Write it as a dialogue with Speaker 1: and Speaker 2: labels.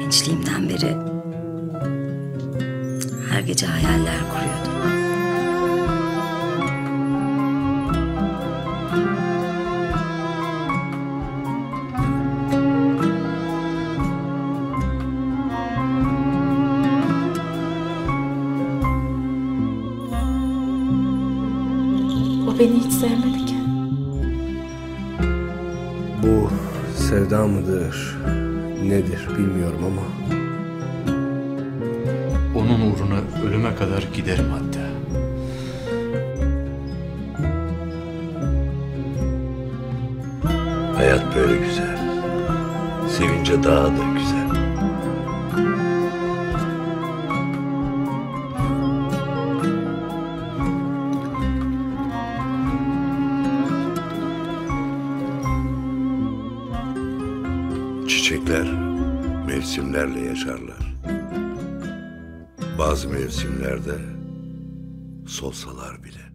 Speaker 1: Gençliğimden beri her gece hayaller kuruyordum.
Speaker 2: O beni hiç sevmedi ki.
Speaker 3: Bu sevda mıdır, nedir bilmiyorum ama
Speaker 4: Onun uğruna ölüme kadar giderim hatta.
Speaker 5: Hayat böyle güzel. Sevince daha da güzel. Çiçekler mevsimlerle yaşarlar. Bazı mevsimlerde solsalar bile.